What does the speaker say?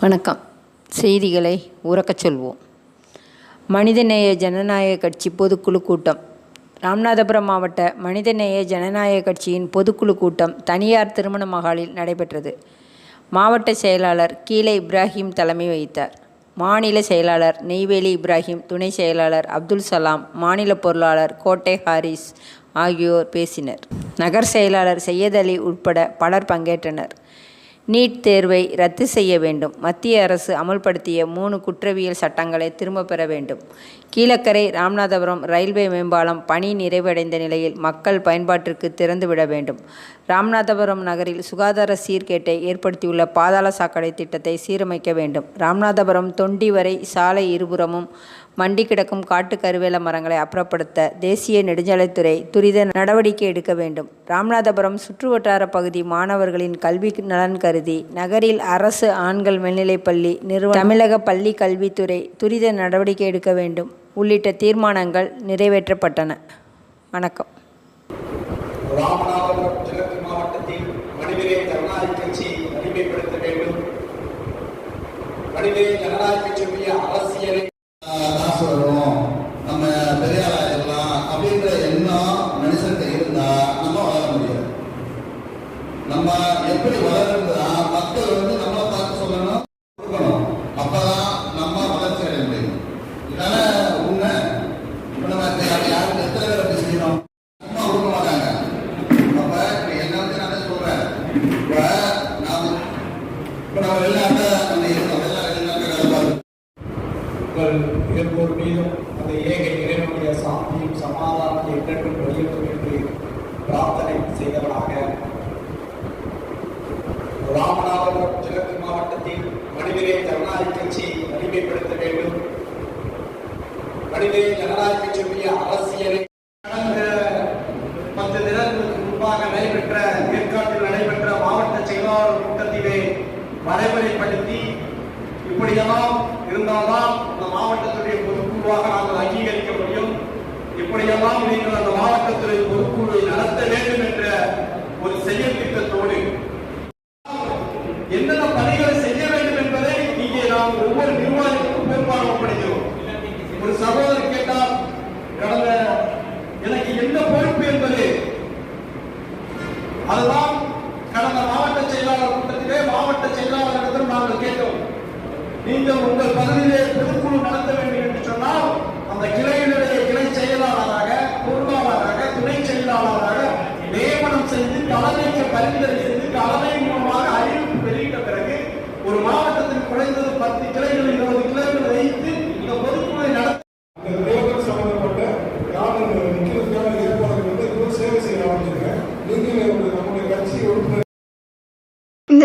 வணக்கம். செய்திகளை உறக்கச் சொல்வோம். மனிதநேய ஜனநாயக கட்சி பொதுக்குழு கூட்டம். ராமநாதபுரம் மாவட்ட மனிதநேய ஜனநாயக கட்சியின் பொதுக்குழு கூட்டம் தனியார் திருமண மகாலில் நடைபெற்றது. மாவட்ட செயலாளர் கீழே இப்ராஹிம் தலைமை வகித்தார். மாநில செயலாளர் நெய்வேலி இப்ராஹிம் துணை செயலாளர் அப்துல் சலாம் மாநில பொருளாளர் கோட்டை ஹாரிஸ் ஆகியோர் பேசினர். நகர் செயலாளர் சையத் அலி உட்பட பலர் பங்கேற்றனர். நீட் தேர்வை ரத்து செய்ய வேண்டும். மத்திய அரசு அமல்படுத்திய மூணு குற்றவியல் சட்டங்களை திரும்பப் பெற வேண்டும். கீழக்கரை ராமநாதபுரம் ரயில்வே மேம்பாலம் பணி நிறைவடைந்த நிலையில் மக்கள் பயன்பாட்டிற்கு திறந்துவிட வேண்டும். ராமநாதபுரம் நகரில் சுகாதார சீர்கேட்டை ஏற்படுத்தியுள்ள பாதாள சாக்கடை திட்டத்தை சீரமைக்க வேண்டும். ராமநாதபுரம் தொண்டி வரை சாலை இருபுறமும் மண்டி கிடக்கும் காட்டு கருவேல மரங்களை அப்புறப்படுத்த தேசிய நெடுஞ்சாலைத்துறை துரித நடவடிக்கை எடுக்க வேண்டும். ராமநாதபுரம் சுற்றுவட்டார பகுதி மாணவர்களின் கல்வி நலன் கருதி நகரில் அரசு ஆண்கள் மேல்நிலைப்பள்ளி நிறுவ தமிழக பள்ளி கல்வித்துறை துரித நடவடிக்கை எடுக்க வேண்டும். உள்ளிட்ட தீர்மானங்கள் நிறைவேற்றப்பட்டன. வணக்கம். ராமநாதபுரம் கிழக்கு மாவட்டத்தில் மனிதநேய ஜனநாயக கட்சி வேண்டும். மனிதநேய ஜனநாயக கட்சியுடைய காசு வரும். நம்ம பெரிய ஆளாயிடலாம் அப்படின்ற எண்ணம் மனுஷன்கிட்ட இருந்தா நம்ம வளர முடியாது. நம்ம எப்படி வளருன்றதா மக்கள் வந்து நம்ம பார்த்து சொல்லணும் கொடுக்கணும். அப்பதான் நம்ம வளர்ச்சி அடைய முடியும். இதான உண்மை. இப்போ நம்ம யாரும் யாருக்கு எத்தனை பேர் அப்படி செய்யணும்? சும்மா கொடுக்க மாட்டாங்க. அப்ப இப்ப என்ன நான் சொல்றேன்? இப்ப நாம இப்ப நம்ம வெளிநாட்டுல நம்ம இருக்கோம் வெளிநாட்டு வெளிநாட்டு வேலை பார்த்து உங்கள் மீதும் அந்த ஏக இறைவனுடைய சாந்தியும் சமாதானத்தை என்றென்றும் வெளியிடும் என்று பிரார்த்தனை செய்தவனாக. ராமநாதபுரம் கிழக்கு மாவட்டத்தில் மனிதநேய ஜனநாயக கட்சி வலிமைப்படுத்த வேண்டும். மனிதநேய ஜனநாயக கட்சியுடைய அரசியலை பத்து தினங்களுக்கு முன்பாக நடைபெற்ற ஏற்காட்டில் நடைபெற்ற மாவட்ட செயலாளர் கூட்டத்திலே வரைமுறைப்படுத்தி இப்படியெல்லாம் இருந்தால்தான் அந்த மாவட்டத்துடைய பொதுக்குழுவாக நாங்கள் அங்கீகரிக்க முடியும். இப்படியெல்லாம் நீங்கள் அந்த மாவட்டத்துடைய பொதுக்குழுவை நடத்த வேண்டும் என்ற ஒரு செயல் திட்டத்தோடு என்னென்ன பணிகளை செய்ய வேண்டும் என்பதை இங்கே நாம் ஒவ்வொரு நிர்வாகிக்கும் பெரும்பாலும் ஒரு சகோதரர் கேட்டால் கடந்த எனக்கு என்ன பொறுப்பு என்பது? அதுதான் கடந்த மாவட்ட செயலாளர் கூட்டத்திலே மாவட்ட செயலாளரிடத்தில் நாங்கள் கேட்டோம். நீங்கள் பகுதியிலே பொதுக்குழு நடத்த வேண்டும் என்று சொன்னால் அந்த கிளையினுடைய கிளை செயலாளராக பொருளாளராக துணை செயலாளராக நியமனம் செய்து தலைமைக்கு பரிந்துரை செய்து தலைமை